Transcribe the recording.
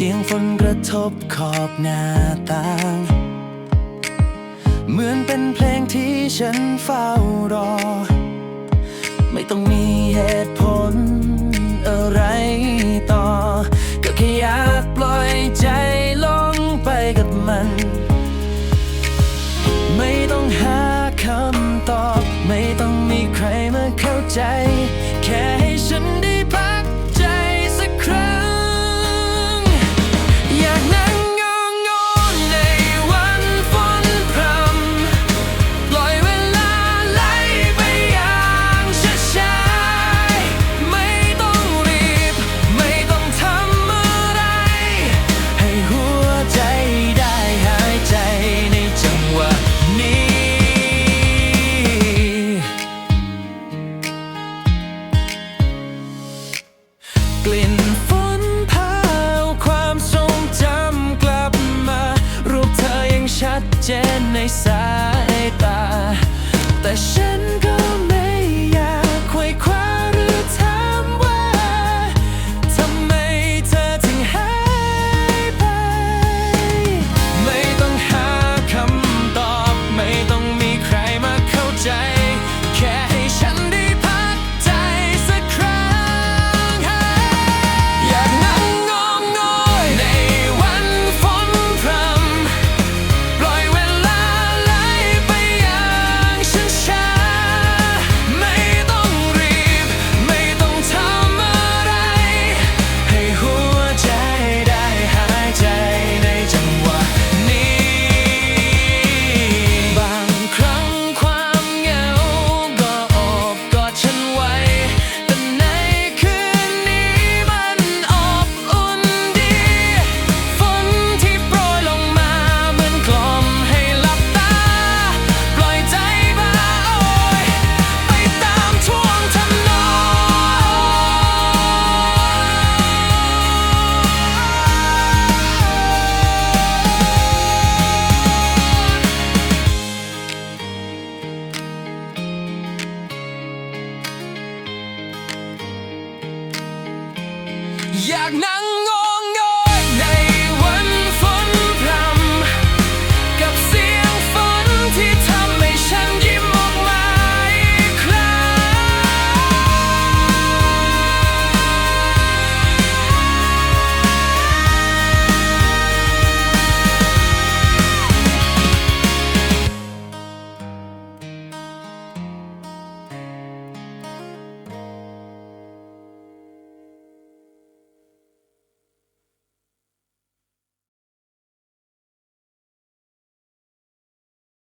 เสียงฝนกระทบขอบหน้าต่าง เหมือนเป็นเพลงที่ฉันเฝ้ารอ ไม่ต้องมีเหตุผลอะไรต่อ ก็แค่อยากปล่อยใจลงไปกับมัน ไม่ต้องหาคำตอบ ไม่ต้องมีใครมาเข้าใจ กลิ่นฝนพาความทรงจำกลับมา รูปเธอยังชัดเจนในสายตา แต่ฉันก็ jak na